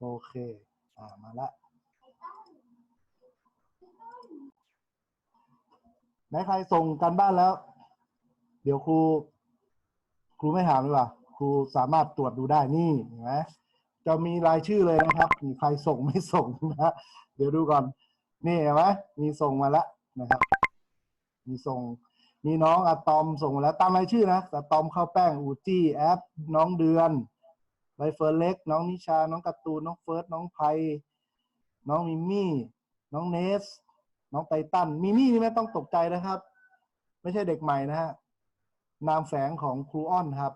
โอเค อ่า มาละไหนใครส่งกันบ้านแล้ว เดี๋ยวครู ครูไม่ถามดีกว่า ครูสามารถตรวจดูได้นี่เห็นไหมจะมีรายชื่อเลยนะครับ มีใครส่งไม่ส่งนะเดี๋ยวดูก่อน นี่เห็นไหมมีส่งมาแล้วนะครับ มีส่ง มีน้องอะตอมส่งมาแล้ว ตามรายชื่อนะอะตอมเข้าแป้งอูจี้แอปน้องเดือน ใบเฟิร์นเล็ก น้องนิชา น้องการ์ตูน น้องเฟิร์ส น้องไพน้องมิมี่ น้องเนส น้องไตตัน มิมี่นี่ไม่ต้องตกใจนะครับ ไม่ใช่เด็กใหม่นะฮะ นามแฝงของครูอ้อนครับ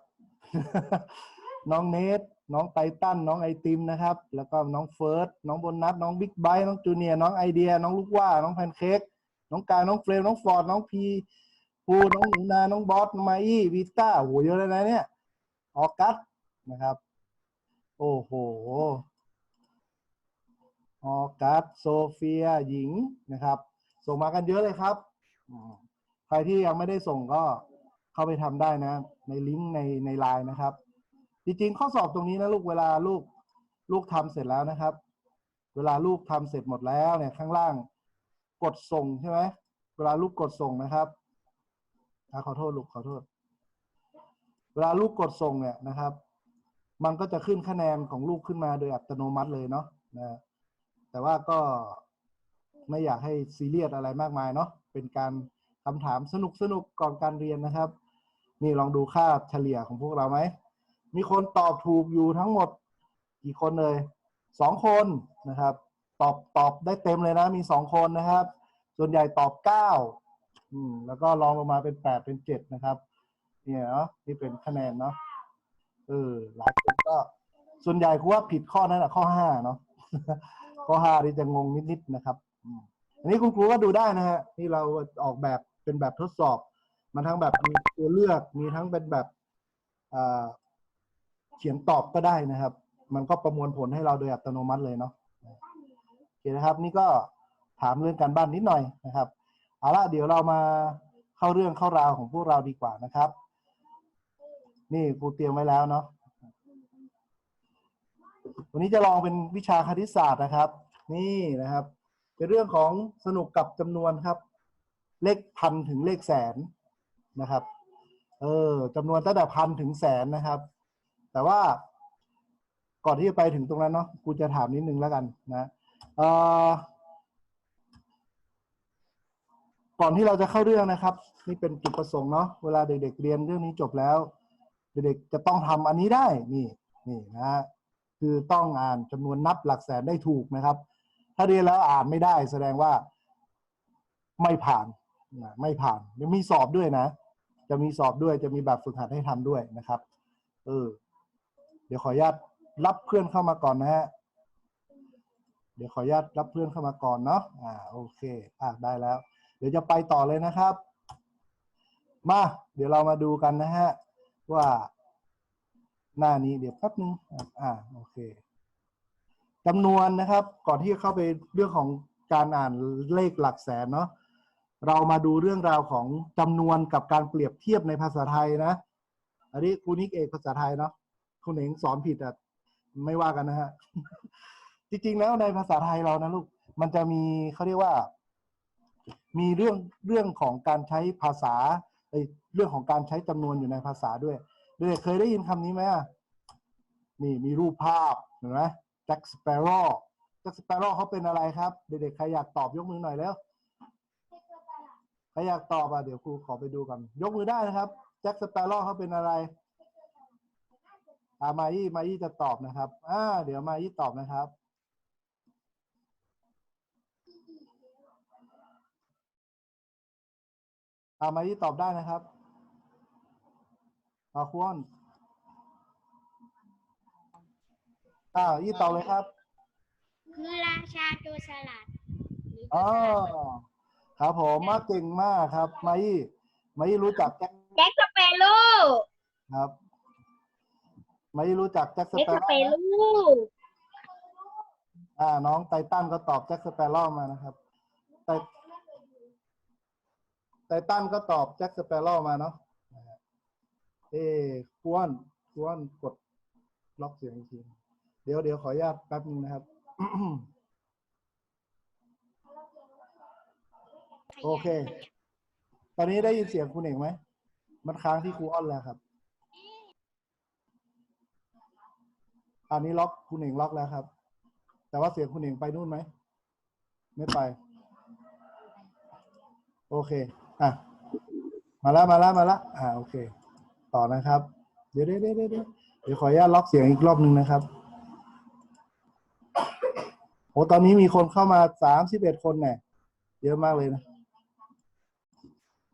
น้องเนส น้องไตตัน น้องไอติมนะครับ แล้วก็น้องเฟิร์ส น้องบนัสน้องบิ๊กไบต์น้องจูเนียน้องไอเดีย น้องลูกว่า น้องแพนเค้ก น้องกาย น้องเฟรม น้องฟอร์ด น้องพีปูน้องหนูนา น้องบอส น้องไมอี้วีต้าโหเยอะเลยนะเนี่ย ออกัสนะครับ โอ้โหออกัสโซเฟีย หญิงนะครับ ส่งมากันเยอะเลยครับ ใครที่ยังไม่ได้ส่งก็เข้าไปทำได้นะ ในลิงก์ในในไลน์นะครับ จริงๆ ข้อสอบตรงนี้นะลูกเวลาลูกลูกทำเสร็จแล้วนะครับ เวลาลูกทำเสร็จหมดแล้วเนี่ยข้างล่างกดส่งใช่ไหมเวลาลูกกดส่งนะครับขอโทษลูกขอโทษ เวลาลูกกดส่งเนี่ยนะครับ มันก็จะขึ้นคะแนนของลูกขึ้นมาโดยอัตโนมัติเลยเนาะนะแต่ว่าก็ไม่อยากให้ซีเรียสอะไรมากมายเนาะเป็นการคำถามสนุกสนุกๆก่อนการเรียนนะครับ นี่ลองดูค่าเฉลี่ยของพวกเราไหม มีคนตอบถูกอยู่ทั้งหมดกี่คนเลยสองคนนะครับ ตอบตอบได้เต็มเลยนะ มีสองคนนะครับ ส่วนใหญ่ตอบเก้าแล้วก็ลองลงมาเป็นแปดเป็นเจ็ดนะครับ เนี่ยเนาะนี่เป็นคะแนนเนาะ เออหลายคนก็ส่วนใหญ่คือว่าผิดข้อนั้นแหะข้อห้าเนาะข้อห้าที่จะงงนิดๆนะครับอันนี้คุณครูก็ดูได้นะฮะนี่เราออกแบบเป็นแบบทดสอบ มันทั้งแบบมีตัวเลือกมีทั้งเป็นแบบเขียนตอบก็ได้นะครับ มันก็ประมวลผลให้เราโดยอัตโนมัติเลยเนาะโอเคนะครับ นี่ก็ถามเรื่องการบ้านนิดหน่อยนะครับเอาละเดี๋ยวเรามาเข้าเรื่องเข้าราวของพวกเราดีกว่านะครับ นี่ครูเตรียมไว้แล้วเนาะวันนี้จะลองเป็นวิชาคณิตศาสตร์นะครับ นี่นะครับ เป็นเรื่องของสนุกกับจำนวนครับ เลขพันถึงเลขแสนนะครับ เออจำนวนตั้งแต่พันถึงแสนนะครับ แต่ว่าก่อนที่จะไปถึงตรงนั้นเนาะครูจะถามนิดนึงแล้วกันนะเอ่อก่อนที่เราจะเข้าเรื่องนะครับ นี่เป็นจุดประสงค์เนาะเวลาเด็กๆเรียนเรื่องนี้จบแล้ว เด็กๆจะต้องทำอันนี้ได้นี่นี่นะฮะคือต้องอ่านจำนวนนับหลักแสนได้ถูกนะครับ ถ้าเรียนแล้วอ่านไม่ได้ แสดงว่าไม่ผ่านนะไม่ผ่านยังมีสอบด้วยนะ จะมีสอบด้วยจะมีแบบฝึกหัดให้ทำด้วยนะครับ เออ เดี๋ยวขออนุญาตรับเพื่อนเข้ามาก่อนนะฮะเดี๋ยวขออนุญาตรับเพื่อนเข้ามาก่อนเนาะอ่าโอเคอ่าได้แล้ว เดี๋ยวจะไปต่อเลยนะครับ มา เดี๋ยวเรามาดูกันนะฮะ ว่าหน้านี้เดี๋ยวแป๊บนึงอะอ่าโอเคจำนวนนะครับ ก่อนที่จะเข้าไปเรื่องของการอ่านเลขหลักแสนเนาะเรามาดูเรื่องราวของจำนวนกับการเปรียบเทียบในภาษาไทยนะอันนี้ครูนิกเอกภาษาไทยเนาะคุณเองสอนผิดอะไม่ว่ากันนะฮะจริงๆแล้วในภาษาไทยเรานะลูกมันจะมีเขาเรียกว่า มีเรื่องเรื่องของการใช้ภาษา เรื่องของการใช้จำนวนอยู่ในภาษาด้วยเด็กๆเคยได้ยินคำนี้ไหมอะนี่มีรูปภาพเห็นไหมแจ็คสเปโร่แจ็คสเปโร่เขาเป็นอะไรครับ เด็กๆใครอยากตอบยกมือหน่อยแล้วใครอยากตอบอะเดี๋ยวครูขอไปดูกันยกมือได้นะครับแจ็คสเปโร่เขาเป็นอะไรอามายี่มายี่จะตอบนะครับอ่าเดี๋ยวมายี่ตอบนะครับอามายี่ตอบได้นะครับ อาควอนอ่ายี่ตอบเลยครับ คือราชาโจรสลัดหรืออ๋อโจรสลัดครับผมมาเก่งมากครับ มายี่มายี่รู้จักแจ็คแจ็คสเปโร่ครับ มายี่รู้จักแจ็คสแจ็คเปสโร่เปนะโร่อ่า น้องไททันก็ตอบแจ็คสเปโร่มานะครับไทไททันก็ตอบแจ็คสเปโร่มาเนาะนะฮะ เอ้ควอนควอนกดล็อกเสียงอีกทีเดี๋ยวเดี๋ยวขออนุญาตแป๊บนึงนะครับ โอเค ตอนนี้ได้ยินเสียงคุณเองไหม มันค้างที่ครูอ้อนแล้วครับ อันนี้ล็อกคุณเองล็อกแล้วครับ แต่ว่าเสียงคุณเองไปนู่นไหม ไม่ไป โอเค อะ มาล้วมาล้วมาล้วอ่า โอเค ต่อนะครับเดี๋ยวเดี๋ยวเดี๋ยวเดี๋ยวเดี๋ยวขออนุญาตล็อกเสียงอีกรอบหนึ่งนะครับโอ้ตอนนี้มีคนเข้ามาสามสิบเอ็ดคนเนี่ยเยอะมากเลยนะ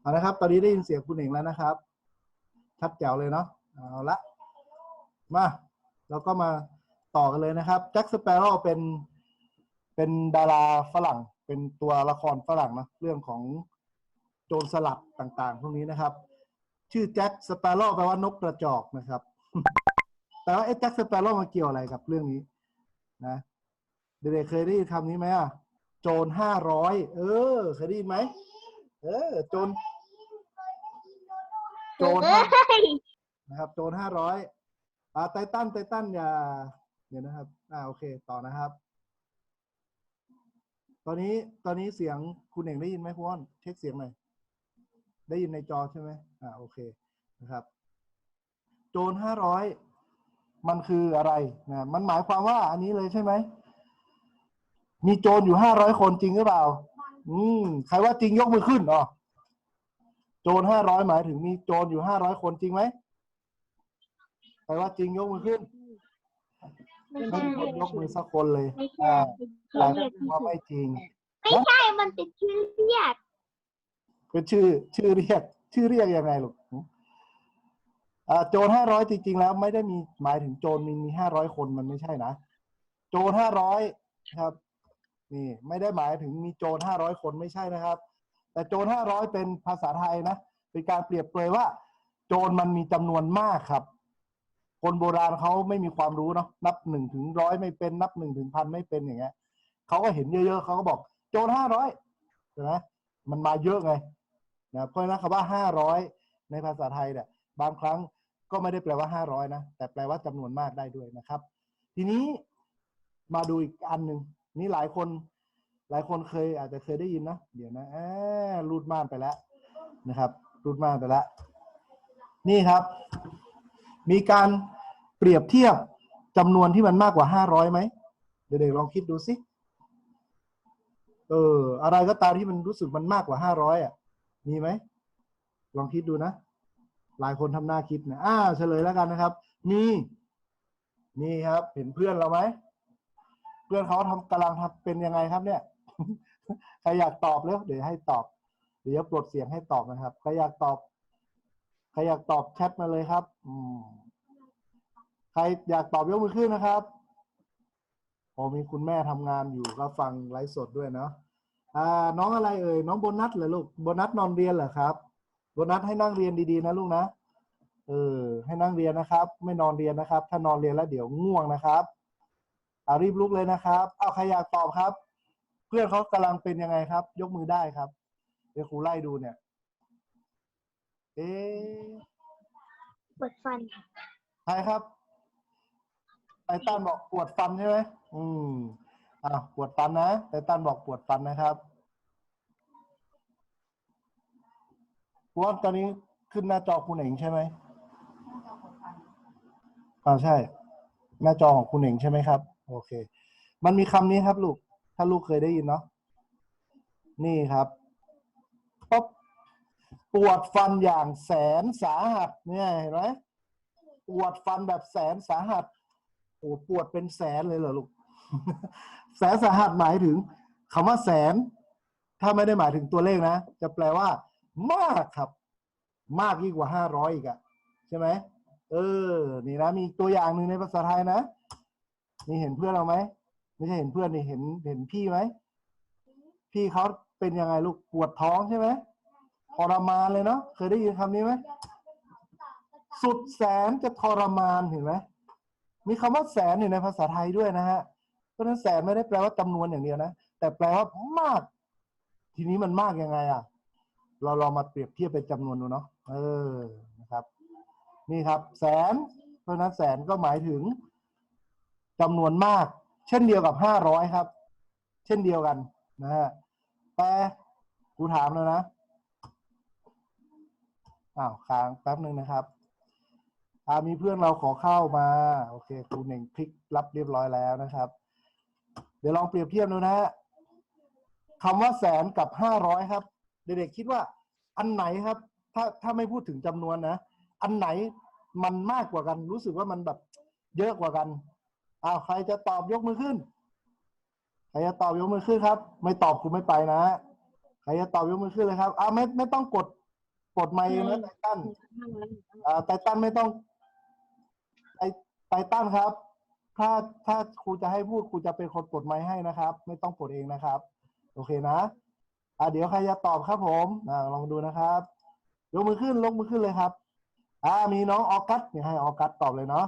เอาละครับ ตอนนี้ได้ยินเสียงคุณเองแล้วนะครับ ชัดแจ๋วเลยเนาะเอาละมาเราก็มาต่อกันเลยนะครับแจ็คสเปโร่เป็นเป็นดาราฝรั่ง เป็นตัวละครฝรั่งนะเรื่องของโจรสลัดต่างๆ พวกนี้นะครับ ชื่อแจ็คสเปโร่แปลว่านกกระจอกนะครับ แต่ว่าไอ้แจ็คสเปโร่มาเกี่ยวอะไรกับเรื่องนี้ นะ เด็กๆเคยได้ยินคำนี้ไหมอะโจรห้าร้อยเออ เคยได้ยินไหมเออโจรโจรห้านะครับโจรห้าร้อยอ่าไททันไททันอย่าเดี๋ยวนะครับ อ่าโอเค ต่อนะครับ ตอนนี้ตอนนี้เสียงคุณเองได้ยินไหมคุณอ้อนเช็คเสียงหน่อย ได้ยินในจอใช่ไหมอ่าโอเคนะครับ โจรห้าร้อยมันคืออะไรนะมันหมายความว่าอันนี้เลยใช่ไหม มีโจรอยู่ห้าร้อยคนจริงหรือเปล่า อืมใครว่าจริงยกมือขึ้นอ๋อโจรห้าร้อยหมายถึงมีโจรอยู่ห้าร้อยคนจริงไหมใครว่าจริงยกมือขึ้นไม่ไม่ใช่มีคนยกมือสักคนเลยไม่ใช่อ่าเป็นใครชื่อเรียกว่าไม่จริง ไม่ใช่ มันเป็นชื่อเรียก เป็นชื่อชื่อเรียก ชื่อเรียกยังไงลูกหึอ่าโจรห้าร้อยจริงๆแล้วไม่ได้มีหมายถึงโจรมีมีห้าร้อยคนมันไม่ใช่นะ โจรห้าร้อยครับ นี่ ไม่ได้หมายถึงมีโจรห้าร้อยคนไม่ใช่นะครับ แต่โจรห้าร้อยเป็นภาษาไทยนะเป็นการเปรียบเปรยว่า โจรมันมีจำนวนมากครับ คนโบราณเขาไม่มีความรู้เนาะนับหนึ่งถึงร้อยไม่เป็นนับหนึ่งถึงพันไม่เป็นอย่างเงี้ยเขาก็เห็นเยอะๆเขาก็บอก โจรห้าร้อยใช่ไหมมันมาเยอะไง นะเพราะฉะนั้นคำว่าห้าร้อยในภาษาไทยเนี่ยบางครั้งก็ไม่ได้แปลว่าห้าร้อยนะ แต่แปลว่าจำนวนมากได้ด้วยนะครับ ทีนี้มาดูอีกอันหนึ่งนี่หลายคน หลายคนเคยอาจจะเคยได้ยินนะ เดี๋ยวนะอ่ารูดม่านไปแล้วนะครับรูดม่านไปแล้ว นี่ครับ มีการเปรียบเทียบจำนวนที่มันมากกว่าห้าร้อยไหมเด็กๆลองคิดดูสิเอออะไรก็ตามที่มันรู้สึกมันมากกว่าห้าร้อยอะ มีไหม ลองคิดดูนะ หลายคนทำหน้าคิดนะอ่าเฉลยแล้วกันนะครับ มีนี่ครับ เห็นเพื่อนเราไหม เพื่อนเขาทำกำลังทำเป็นยังไงครับ เนี่ย ใครอยากตอบแล้วเดี๋ยวให้ตอบ เดี๋ยวปลดเสียงให้ตอบนะครับ ใครอยากตอบ ใครอยากตอบแชทมาเลยครับ อืม ใครอยากตอบยกมือขึ้นนะครับโอ้มีคุณแม่ทำงานอยู่ก็ฟังไลฟ์สดด้วยเนาะ อ่าน้องอะไรเอ่ยน้องโบนัสเหรอลูกโบนัสนอนเรียนเหรอครับโบนัสให้นั่งเรียนดีๆนะลูกนะเออให้นั่งเรียนนะครับ ไม่นอนเรียนนะครับ ถ้านอนเรียนแล้วเดี๋ยวง่วงนะครับอารีบลุกเลยนะครับเอาใครอยากตอบครับ เพื่อนเขากำลังเป็นยังไงครับ ยกมือได้ครับ เดี๋ยวครูไล่ดูเนี่ย เอ๊ะปวดฟันใครครับไตตันบอกปวดฟันใช่ไหมอืม อะปวดฟันนะไตตันบอกปวดฟันนะครับเพราะว่าตอนนี้ขึ้นหน้าจอคุณเองใช่ไหมอ่าใช่ หน้าจอของคุณเองใช่ไหมครับ โอเค มันมีคำนี้ครับลูก ถ้าลูกเคยได้ยินเนาะ นี่ครับป๊บปวดฟันอย่างแสนสาหัส เนี่ยเห็นไหมปวดฟันแบบแสนสาหัส โอ้ปวดเป็นแสนเลยเหรอลูก แสนสาหัสหมายถึงคำว่าแสน ถ้าไม่ได้หมายถึงตัวเลขนะ จะแปลว่า มากครับ มากยิ่งกว่าห้าร้อยอีกอะใช่ไหมเออ นี่นะ มีตัวอย่างหนึ่งในภาษาไทยนะนี่เห็นเพื่อนเราไหมไม่ใช่เห็นเพื่อนนี่เห็นเห็นพี่ไหมพี่เขาเป็นยังไงลูกปวดท้องใช่ไหมทรมานเลยเนาะเคยได้ยินคำนี้ไหมสุดแสนจะทรมานเห็นไหมมีคำว่าแสนอยู่ในภาษาไทยด้วยนะฮะ ราะฉะนั้นแสนไม่ได้แปลว่าจำนวนอย่างเดียวนะ แต่แปลว่ามาก ทีนี้มันมากยังไงอะ เราลองมาเปรียบเทียบเป็นจำนวนดูเนาะเออนะครับ นี่ครับ แสน เพราะนั้นแสนก็หมายถึงจำนวนมาก เช่นเดียวกับห้าร้อยครับ เช่นเดียวกันนะฮะแต่กูถามแล้วนะอ้าวค้างแป๊บหนึ่งนะครับอามีเพื่อนเราขอเข้ามา โอเคครูเน่งคลิกรับเรียบร้อยแล้วนะครับ เดี๋ยวลองเปรียบเทียบดูนะฮะคำว่าแสนกับห้าร้อยครับ เด็กๆคิดว่า อันไหนครับ ถ้าถ้าไม่พูดถึงจำนวนนะ อันไหนมันมากกว่ากัน รู้สึกว่ามันแบบเยอะกว่ากันอ้าวใครจะตอบยกมือขึ้น ใครจะตอบยกมือขึ้นครับ ไม่ตอบคุณไม่ไปนะใครจะตอบยกมือขึ้นเลยครับอ้าวไม่ไม่ต้องกดกดไมค์นะไตตันอ่าไตตันไม่ต้องไอไตตันครับ ถ้าถ้าครูจะให้พูดครูจะเป็นคนกดไมค์ให้นะครับ ไม่ต้องกดเองนะครับ โอเคนะอ่าเดี๋ยวใครจะตอบครับผมอ่าลองดูนะครับยกมือขึ้นยกมือขึ้นเลยครับ อ่า มีน้องออกัสเนี่ยให้ออกัสตอบเลยเนาะ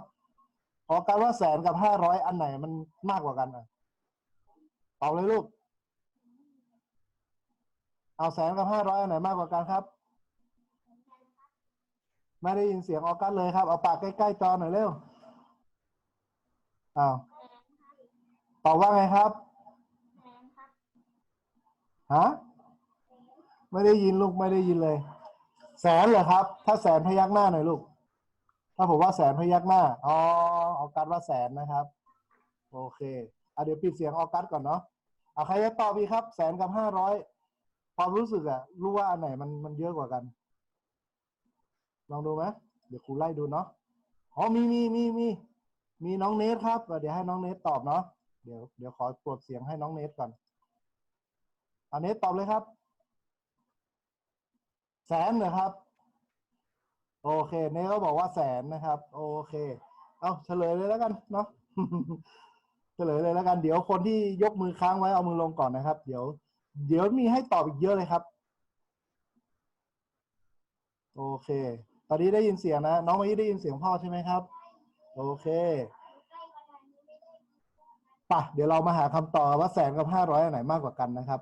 ออกัสว่าแสนกับห้าร้อยอันไหนมันมากกว่ากันอะตอบเลยลูก เอาแสนกับห้าร้อยอันไหนมากกว่ากันครับ ไม่ได้ยินเสียงออกัสเลยครับ เอาปากใกล้ๆจอหน่อยเร็ว อ้าวตอบว่าไงครับฮะไม่ได้ยินลูกไม่ได้ยินเลย แสนเหรอครับ ถ้าแสนพยักหน้าหน่อยลูก ถ้าผมว่าแสนพยักหน้าอ๋อออกัสว่าแสนนะครับ โอเคอะเดี๋ยวปิดเสียงออกัสก่อนเนาะอะใครจะตอบอีกครับ แสนกับห้าร้อยความรู้สึกอะรู้ว่าอันไหนมันมันเยอะกว่ากัน ลองดูไหมเดี๋ยวครูไล่ดูเนาะอ๋อมีมีมีมี มีน้องเนทครับ เดี๋ยวให้น้องเนทตอบเนาะเดี๋ยวเดี๋ยวขอปลดเสียงให้น้องเนทก่อนอันนี้ตอบเลยครับ แสนเหรอครับ โอเค เนทก็บอกว่าแสนนะครับ โอเค เอาเฉลยเลยแล้วกันเนาะเฉลยเลยแล้วกัน เดี๋ยวคนที่ยกมือค้างไว้เอามือลงก่อนนะครับ เดี๋ยว เดี๋ยวมีให้ตอบอีกเยอะเลยครับ โอเค ตอนนี้ได้ยินเสียงนะ น้องมายี่ได้ยินเสียงพ่อใช่ไหมครับ โอเคป่ะเดี๋ยวเรามาหาคำตอบว่าแสนกับห้าร้อยอันไหนมากกว่ากันนะครับ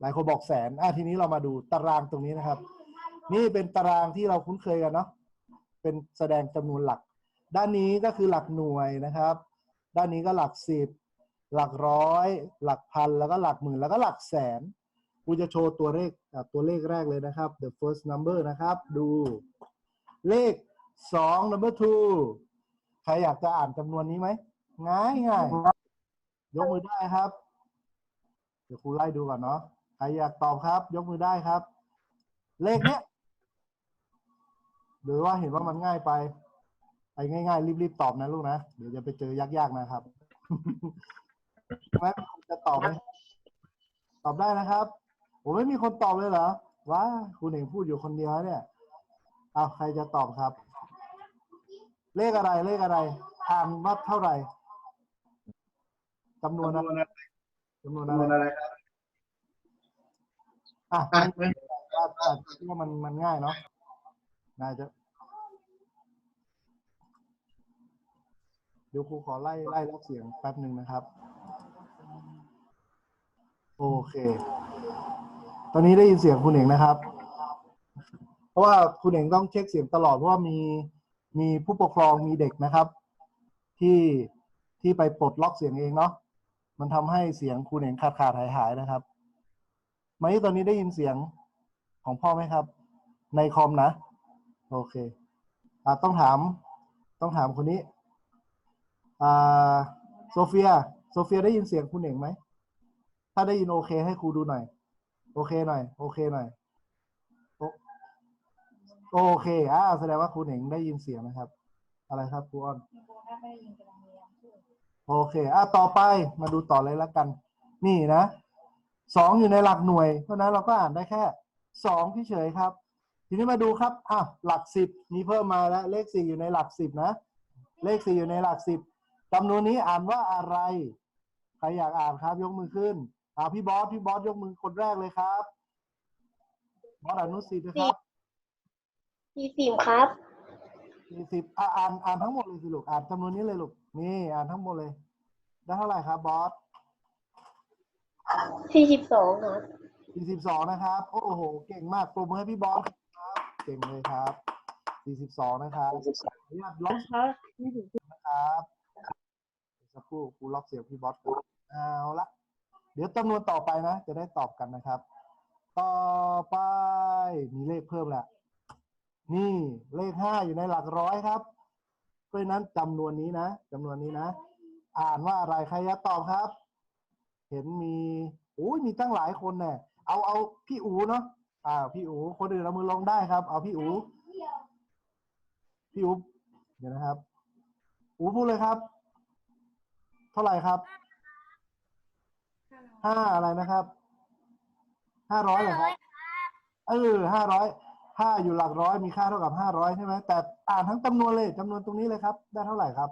หลายคนบอกแสนอะทีนี้เรามาดูตารางตรงนี้นะครับ นี่เป็นตารางที่เราคุ้นเคยกันเนาะเป็นแสดงจำนวนหลัก ด้านนี้ก็คือหลักหน่วยนะครับ ด้านนี้ก็หลักสิบหลักร้อย หลักพันแล้วก็หลักหมื่นแล้วก็หลักแสนกูจะโชว์ตัวเลขตัวเลขแรกเลยนะครับ the first number นะครับ ดูเลข สอง number two ใครอยากจะอ่านจำนวนนี้ไหมง่ายง่ายยกมือได้ครับ เดี๋ยวครูไล่ดูก่อนเนาะใครอยากตอบครับ ยกมือได้ครับ เลขเนี้ยหรือว่าเห็นว่ามันง่ายไป ไปง่าย ๆ รีบๆตอบนะลูกนะ เดี๋ยวจะไปเจอยากๆนะครับแม่จะตอบไหมตอบได้นะครับผมไม่มีคนตอบเลยเหรอว้าคุณเองพูดอยู่คนเดียวเนี่ยเอาใครจะตอบครับ เลขอะไรเลขอะไรอ่านว่าเท่าไหร่จำนวนอะไรจำนวนอะไรอะอะว่าว่าคิดว่ามันมันง่ายเนาะน่าจะเดี๋ยวครูขอไล่ไล่รับเสียงแป๊บหนึ่งนะครับ โอเค ตอนนี้ได้ยินเสียงคุณเองนะครับ เพราะว่าคุณเองต้องเช็คเสียงตลอดเพราะว่ามี มีผู้ปกครองมีเด็กนะครับ ที่ที่ไปปลดล็อกเสียงเองเนาะมันทำให้เสียงคุณเองขาดขาดหายหายนะครับไมาตอนนี้ได้ยินเสียงของพ่อไหมครับ ในคอมนะ โอเคอ่าต้องถาม ต้องถามคนนี้อ่าโซเฟีย โซเฟียได้ยินเสียงคุณเองไหมถ้าได้ยินโอเค ให้ครูดูหน่อย โอเคหน่อย โอเคหน่อย โอเคอ่าแสดงว่าคุณเองได้ยินเสียงนะครับ อะไรครับครูอ้อนโอเคอะต่อไปมาดูต่อเลยล้วกัน นี่นะสองอยู่ในหลักหน่วย เพราะนั้นเราก็อ่านได้แค่สองเฉยครับ ทีนี้มาดูครับอะหลักสิบมีเพิ่มมาแล้วเลขสี่อยู่ในหลักสิบนะ เลขสี่อยู่ในหลักสิบจำนวนนี้อ่านว่าอะไร ใครอยากอ่านครับยกมือขึ้นอ่าพี่บอสพี่บอสยกมือคนแรกเลยครับบอสอนุสิทธิ์นะครับ สี่สิบครับสี่สิบอะอ่านอ่านทั้งหมดเลยสิลูกอ่านจำนวนนี้เลยลูกนี่อ่านทั้งหมดเลย ได้เท่าไหร่ครับบอสสี่สิบสองครับสี่สิบสองนะครับ โอ้โห เก่งมากปรบมือให้พี่บอสครับ เก่งเลยครับสี่สิบสองนะครับอนุญาตล็อกนะครับสักครู่ครูล็อกเสียงพี่บอสก่อนเอาละเดี๋ยวจำนวนต่อไปนะ จะได้ตอบกันนะครับ ต่อไปมีเลขเพิ่มแล้ว นี่เลขห้าอยู่ในหลักร้อยครับเพราะฉะนั้นจำนวนนี้นะจำนวนนี้นะ อ่านว่าอะไรใครจะตอบครับ เห็นมีโอ้ยมีตั้งหลายคนเนี่ยเอาเอาพี่อูเนาะอ่า พี่อูคนอื่นเรามือลงได้ครับ เอาพี่อูพี่อูเดี๋ยวนะครับ อูพูดเลยครับ เท่าไหร่ครับห้าอะไรนะครับห้าร้อยเหรอครับเออห้าร้อย ห้าอยู่หลักร้อยมีค่าเท่ากับห้าร้อยใช่ไหมแต่อ่านทั้งจำนวนเลยจำนวนตรงนี้เลยครับ ได้เท่าไหร่ครับ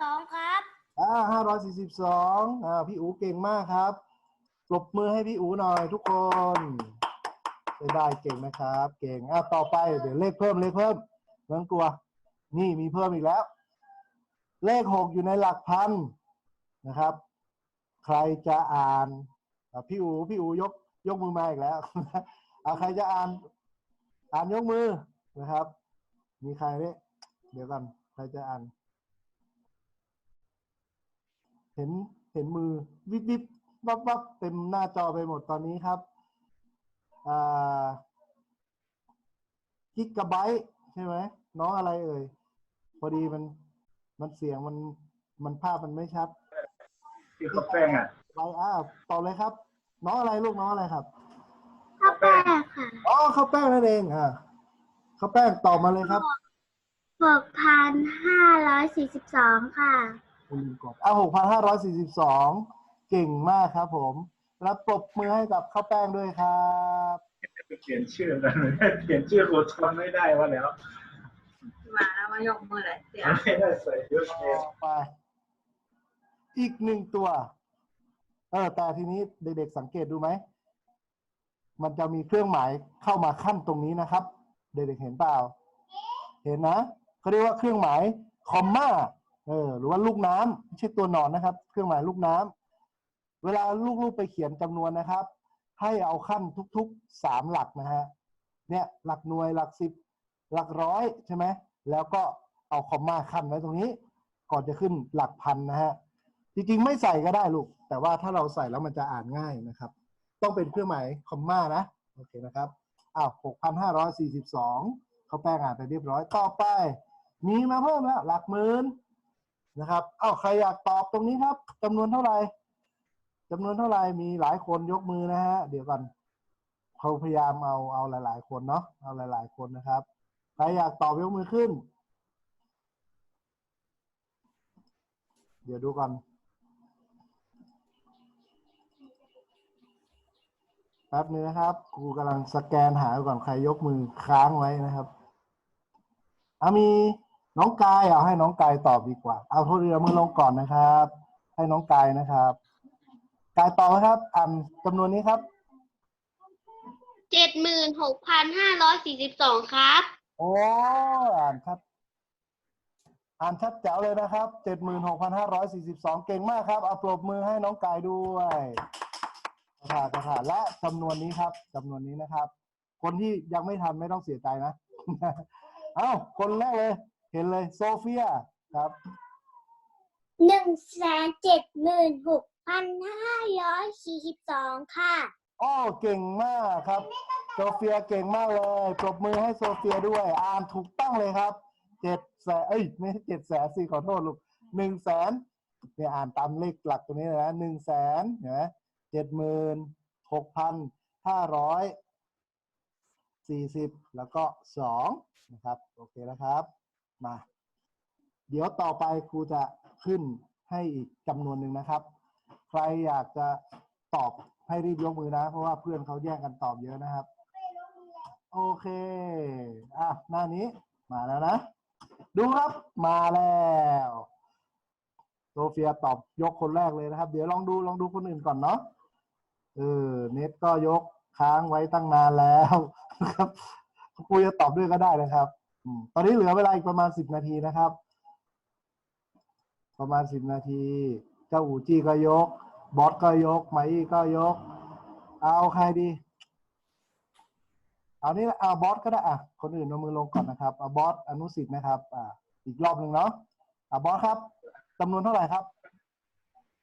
สองครับ อ่าห้าร้อยสี่สิบสองอ่าพี่อูเก่งมากครับปรบมือให้พี่อูหน่อยทุกคนใช้ได้เก่งนะครับ เก่งอ่าต่อไปเดี๋ยวเลขเพิ่มเลขเพิ่มไม่ต้องกลัว นี่มีเพิ่มอีกแล้ว เลขหกอยู่ในหลักพันนะครับ ใครจะอ่านอะพี่อูพี่อูยกยกมือมาอีกแล้วเอาใครจะอ่าน อ่านยกมือนะครับ มีใครเนี่ยเดี๋ยวกันใครจะอ่าน เห็นเห็นมือวิบวิบวับวับเต็มหน้าจอไปหมดตอนนี้ครับอ่ากิกะไบต์ใช่ไหมน้องอะไรเอ่ย พอดีมันมันเสียงมันมันภาพมันไม่ชัดที่เขาแป้งอะไปอ้าวต่อเลยครับ น้องอะไรลูกน้องอะไรครับข้าวแป้ งค่ะอ๋อข้าวแป้งนั่นเองอ่าข้าวแป้งตอบมาเลยครับหกพันห้าร้อยสี่สิบสองค่ะคุณลืมกดอ่าหกพันห้าร้อยสี่สิบสองเก่งมากครับผม แล้วปรบมือให้กับข้าวแป้งด้วยครับเขียนชื่อกันเขียนชื่อกูทำไม่ได้ว่าแล้วมาแล้วมายกมือเลยเสียไม่ได้ใส่เยอะเองต่อไปอีกหนึ่งตัว เออแต่ทีนี้เด็กๆสังเกตดูไหม มันจะมีเครื่องหมายเข้ามาขั้นตรงนี้นะครับ เด็กๆเห็นเปล่า เห็นนะเขาเรียกว่าเครื่องหมายคอมมาเออหรือว่าลูกน้ำไม่ใช่ตัวนอนนะครับ เครื่องหมายลูกน้ำเวลาลูกๆไปเขียนจำนวนนะครับ ให้เอาขั้นทุกๆสามหลักนะฮะเนี่ยหลักหน่วยหลักสิบหลักร้อยใช่ไหมแล้วก็เอาคอมมาขั้นไว้ตรงนี้ ก่อนจะขึ้นหลักพันนะฮะจริงๆ ไม่ใส่ก็ได้ลูก แต่ว่าถ้าเราใส่แล้วมันจะอ่านง่ายนะครับ ต้องเป็นเครื่องหมายคอมมานะโอเคนะครับอ้าวหกพันห้าร้อยสี่สิบสองเขาแปลงอ่านไปเรียบร้อยต่อไป มีมาเพิ่มแล้วหลักหมื่นนะครับอ้าวใครอยากตอบตรงนี้ครับจำนวนเท่าไหร่จำนวนเท่าไหร่มีหลายคนยกมือนะฮะเดี๋ยวก่อนเขาพยายามเอาเอาหลาย ๆ คนเนาะเอาหลาย ๆ คนนะครับใครอยากตอบยกมือขึ้น เดี๋ยวดูก่อน แป๊บนึงนะครับครูกำลังสแกนหาก่อนใครยกมือค้างไว้นะครับอามีน้องกายเอาให้น้องกายตอบดีกว่า เอาโทษเรือมือลงก่อนนะครับ ให้น้องกายนะครับกายตอบนะครับ อ่านจำนวนนี้ครับเจ็ดหมื่นหกพันห้าร้อยสี่สิบสองครับ โอ้อ่านชัดอ่านชัดแจ๋วเลยนะครับเจ็ดหมื่นหกพันห้าร้อยสี่สิบสองเก่งมากครับเอาปรบมือให้น้องกายด้วย กระถากระถาและจำนวนนี้ครับจำนวนนี้นะครับ คนที่ยังไม่ทันไม่ต้องเสียใจนะ เอ้า คนแรกเลย เห็นเลยโซเฟียครับหนึ่งแสนเจ็ดหมื่นหกพันห้าร้อยสี่สิบสองค่ะอ้อเก่งมากครับ โซเฟียเก่งมากเลยปรบมือให้โซเฟียด้วย อ่านถูกต้องเลยครับเจ็ดแสนเอ้ยไม่ใช่เจ็ดแสนสิขอโทษลูกหนึ่งแสนเนี่ยอ่านตามเลขหลักตัวนี้เลยนะหนึ่งแสนเห็นไหม เจ็ดหมื่นหกพันห้าร้อยสี่สิบแล้วก็สองนะครับ โอเคนะครับ มา เดี๋ยวต่อไปครูจะขึ้นให้อีกจำนวนหนึ่งนะครับ ใครอยากจะตอบให้รีบยกมือนะ เพราะว่าเพื่อนเขาแย่งกันตอบเยอะนะครับ โอเค อะ หน้านี้มาแล้วนะ ดูครับมาแล้วโซเฟียตอบยกคนแรกเลยนะครับ เดี๋ยวลองดูลองดูคนอื่นก่อนเนาะ เออเน็ตก็ยกค้างไว้ตั้งนานแล้วนะครับคุยจะตอบด้วยก็ได้นะครับตอนนี้เหลือเวลาอีกประมาณสิบนาทีนะครับ ประมาณสิบนาที เจ้าอูจี้ก็ยก บอสก็ยกไมอี้ก็ยก เอาใครดี เอานี่เอาบอสก็ได้อะคนอื่นเอามือลงก่อนนะครับเอาบอสอนุสิทธิ์นะครับ อ่า อีกรอบหนึ่งเนาะอะบอสครับจำนวนเท่าไหร่ครับ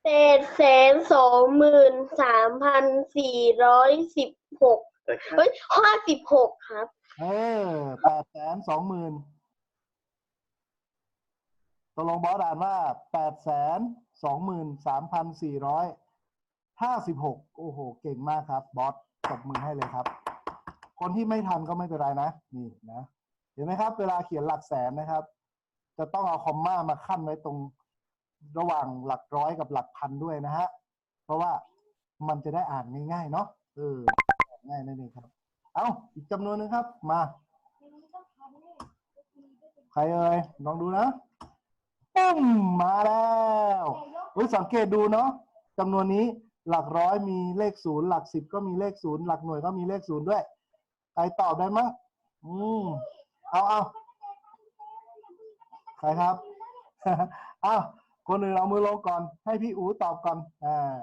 แปดแสนสองหมื่นสามพันสี่ร้อยสิบหกเฮ้ยห้าสิบหกครับ เออแปดแสนสองหมื่นตกลงบอสอ่านว่าแปดแสนสองหมื่นสามพันสี่ร้อยห้าสิบหกโอ้โห เก่งมากครับ บอสตบมือให้เลยครับ คนที่ไม่ทันก็ไม่เป็นไรนะ นี่นะ เห็นไหมครับ เวลาเขียนหลักแสนนะครับ จะต้องเอาคอมมามาขั้นไว้ตรง ระหว่างหลักร้อยกับหลักพันด้วยนะฮะ เพราะว่ามันจะได้อ่านง่ายๆเนาะเออง่ายนั่นเองครับ เอาอีกจำนวนหนึ่งครับ มาใครเอ่ยลองดูนะปุ้มมาแล้วอุ้ยสังเกตดูเนาะจำนวนนี้หลักร้อยมีเลขศูนย์หลักสิบก็มีเลขศูนย์หลักหน่วยก็มีเลขศูนย์ด้วยใครตอบได้มั้งอืมเอาเอาใครครับ เอา คนอื่นเอามือลงก่อน ให้พี่อูตอบก่อนอ่า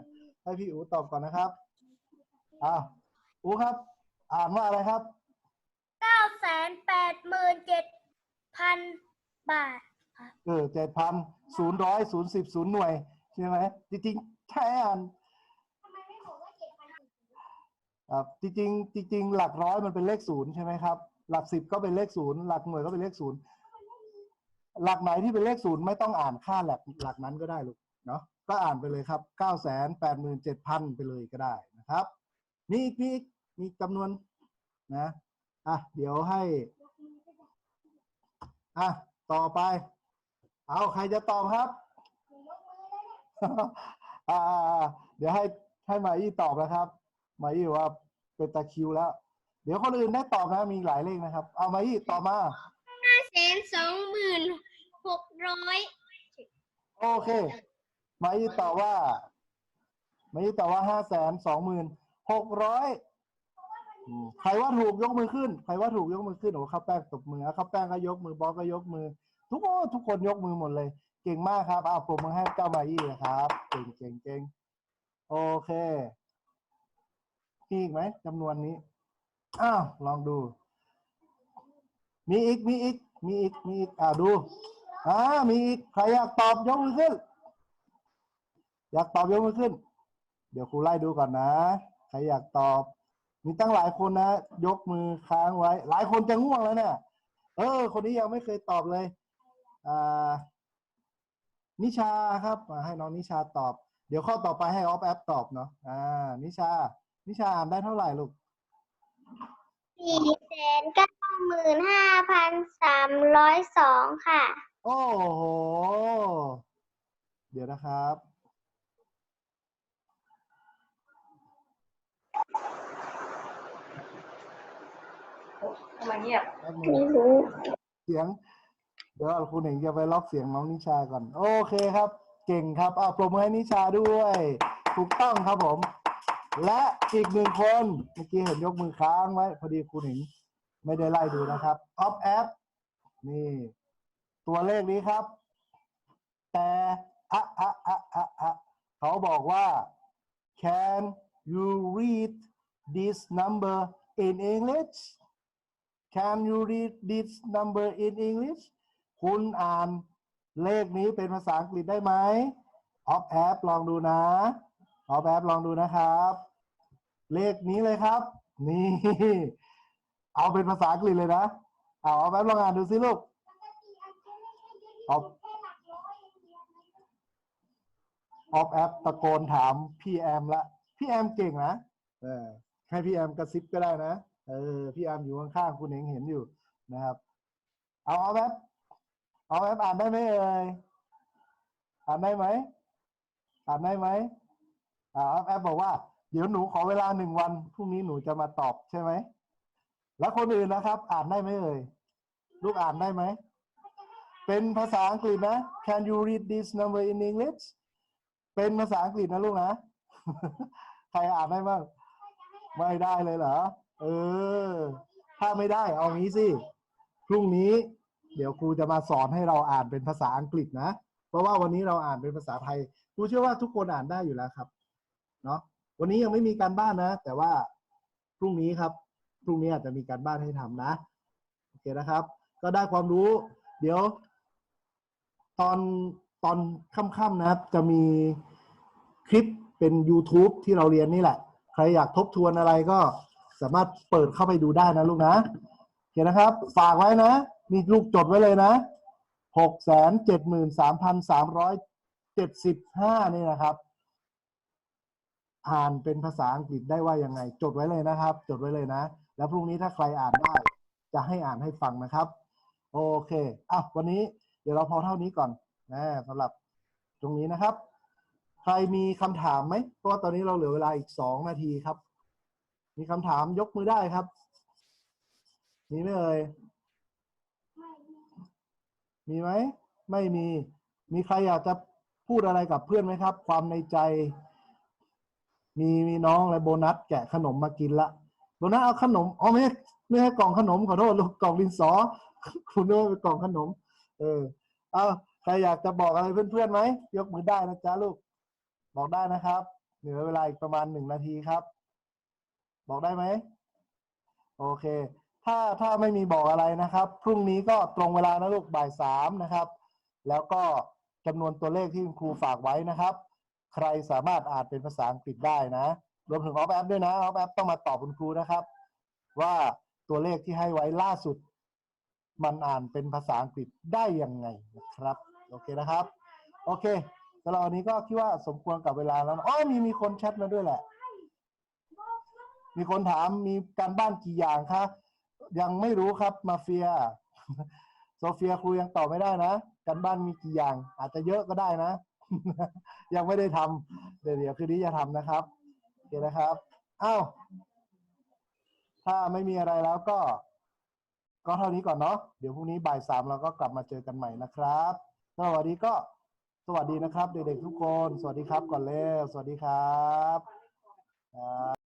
ให้พี่อูตอบก่อนนะครับอ้าวอูครับ อ่านว่าอะไรครับเก้าแสนแปดหมื่นเจ็ดพันบาทเออเจ็ดพันศูนย์ร้อยศูนย์สิบศูนย์หน่วยใช่ไหมจริงๆใช่อ่านครับจริงๆจริง ๆ หลักร้อยมันเป็นเลขศูนย์ใช่ไหมครับ หลักสิบก็เป็นเลขศูนย์หลักหน่วยก็เป็นเลขศูนย์ หลักไหนที่เป็นเลขศูนย์ไม่ต้องอ่านค่าหลักหลักนั้นก็ได้ลูกเนาะก็อ่านไปเลยครับเก้าแสนแปดหมื่นเจ็ดพันไปเลยก็ได้นะครับ มีอีกมีมีจำนวนนะอะเดี๋ยวให้อะต่อไป เอาใครจะตอบครับอ่าเดี๋ยวให้ให้มาอี้ตอบนะครับ มาอี้ว่าเป็นตะคิวแล้ว เดี๋ยวคนอื่นได้ตอบนะมีหลายเลขนะครับ เอามาอี้ตอบมา แสนสองหมื่นหกร้อยโอเค มาอี้ตอบว่า มาอี้ตอบว่าห้าแสนสองหมื่นหกร้อยใครว่าถูกยกมือขึ้น ใครว่าถูกยกมือขึ้นโอ้ข้าวแป้งตบมือข้าวแป้งก็ยกมือบอสก็ยกมือ ทุกทุกคนยกมือหมดเลย เก่งมากครับเอาผมมือให้เจ้ามาอี้นะครับ เก่งเก่งเก่งโอเคมีอีกไหมจำนวนนี้ อ้าว ลองดู มีอีก มีอีก มีอีก มีอีก อ่าดู อ่า มีอีก ใครอยากตอบยกมือขึ้น อยากตอบยกมือขึ้น เดี๋ยวครูไล่ดูก่อนนะ ใครอยากตอบ มีตั้งหลายคนนะ ยกมือค้างไว้ หลายคนจะง่วงแล้วเนี่ย เออ คนนี้ยังไม่เคยตอบเลย อ่า นิชาครับอ่าให้น้องนิชาตอบ เดี๋ยวข้อต่อไปให้ออฟแอปตอบเนาะ อ่า นิชา นิชาอ่านได้เท่าไหร่ลูก สี่แสนเก้าหมื่นห้าพันสามร้อยสองค่ะ โอ้โห เดี๋ยวนะครับ ทำไมเงียบ แป๊บนึงไม่รู้ เสียง เดี๋ยวคุณเองจะไปล็อกเสียงน้องนิชาก่อน โอเคครับ เก่งครับอ่าปรบมือให้นิชาด้วย ถูกต้องครับผม และอีกหนึ่งคนเมื่อกี้เห็นยกมือค้างไว้ พอดีคุณเห็นไม่ได้ไล่ดูนะครับออฟแอปนี่ ตัวเลขนี้ครับ แต่อะอะอะอะอะเขาบอกว่า can you read this number in English Can you read this number in English คุณอ่านเลขนี้เป็นภาษาอังกฤษได้ไหมออฟแอปลองดูนะ ออฟแอปลองดูนะครับ เลขนี้เลยครับ นี่ เอาเป็นภาษาอังกฤษเลยนะ เอาออฟแอปลองอ่านดูสิลูกออฟออฟแอปตะโกนถามพี่แอมละ พี่แอมเก่งนะเออให้พี่แอมกระซิบก็ได้นะ เออ พี่แอมอยู่ข้างๆคุณเองเห็นอยู่นะครับ เอาเอาแบบเอาแบบอ่านได้ไหมเอ่ย อ่านได้ไหม อ่านได้ไหม อ่าแอปบอกว่า เดี๋ยวหนูขอเวลาหนึ่งวันพรุ่งนี้หนูจะมาตอบใช่ไหม แล้วคนอื่นนะครับ อ่านได้ไหมเอ่ยลูกอ่านได้ไหม เป็นภาษาอังกฤษนะ Can you read this number in English เป็นภาษาอังกฤษนะลูกนะ ใครอ่านได้บ้าง ไม่ได้เลยเหรอ เออ ถ้าไม่ได้เอางี้สิ พรุ่งนี้ เดี๋ยวครูจะมาสอนให้เราอ่านเป็นภาษาอังกฤษนะ เพราะว่าวันนี้เราอ่านเป็นภาษาไทย ครูเชื่อว่าทุกคนอ่านได้อยู่แล้วครับ เนาะวันนี้ยังไม่มีการบ้านนะ แต่ว่าพรุ่งนี้ครับพรุ่งนี้อาจจะมีการบ้านให้ทำนะโอเคนะครับ ก็ได้ความรู้ เดี๋ยว ตอนตอนค่ำๆนะครับ จะมีคลิปเป็น YouTube ที่เราเรียนนี่แหละ ใครอยากทบทวนอะไรก็สามารถเปิดเข้าไปดูได้นะลูกนะโอเคนะครับ ฝากไว้นะนี่ลูกจดไว้เลยนะหกแสนเจ็ดหมื่นสามพันสามร้อยเจ็ดสิบห้านี่นะครับ อ่านเป็นภาษาอังกฤษได้ว่ายังไง จดไว้เลยนะครับ จดไว้เลยนะ แล้วพรุ่งนี้ถ้าใครอ่านได้ จะให้อ่านให้ฟังนะครับ โอเคอะวันนี้เดี๋ยวเราพอเท่านี้ก่อนนะสำหรับตรงนี้นะครับ ใครมีคำถามไหมเพราะว่าตอนนี้เราเหลือเวลาอีกสองนาทีครับ มีคำถามยกมือได้ครับ มีไหมเอ่ยมีไหม ไม่มี มีใครอยากจะพูดอะไรกับเพื่อนไหมครับ ความในใจ มีมีน้องอะไรโบนัสแกะขนมมากินละโบนัสเอาขนมอ๋อไม่ใช่ไม่ใช่กล่องขนมขอโทษลูกกล่องดินสอคุณนึกว่าเป็นกล่องขนม เออเอาใครอยากจะบอกอะไรเพื่อนๆไหมยกมือได้นะจ๊ะลูก บอกได้นะครับ เหลือเวลาอีกประมาณหนึ่งนาทีครับ บอกได้ไหมโอเค ถ้าถ้าไม่มีบอกอะไรนะครับ พรุ่งนี้ก็ตรงเวลานะลูกบ่ายสามนะครับ แล้วก็จำนวนตัวเลขที่คุณครูฝากไว้นะครับ ใครสามารถอ่านเป็นภาษาอังกฤษได้นะ รวมถึงออฟแอปด้วยนะออฟแอปต้องมาตอบคุณครูนะครับ ว่าตัวเลขที่ให้ไว้ล่าสุด มันอ่านเป็นภาษาอังกฤษได้ยังไงนะครับ โอเคนะครับ โอเคสำหรับวันนี้ก็คิดว่าสมควรกับเวลาแล้วนะอ๋อมีมีคนแชทมาด้วยแหละ มีคนถามมีการบ้านกี่อย่างคะยังไม่รู้ครับมาเฟียโซเฟียครูยังตอบไม่ได้นะ การบ้านมีกี่อย่าง อาจจะเยอะก็ได้นะ ยังไม่ได้ทำเดี๋ยวเดี๋ยวคืนนี้จะทำนะครับโอเคนะครับอ้าวถ้าไม่มีอะไรแล้วก็ ก็เท่านี้ก่อนเนาะเดี๋ยวพรุ่งนี้บ่ายสามเราก็กลับมาเจอกันใหม่นะครับสวัสดีก็สวัสดีนะครับ เด็กๆทุกคน สวัสดีครับก่อนเร็วสวัสดีครับ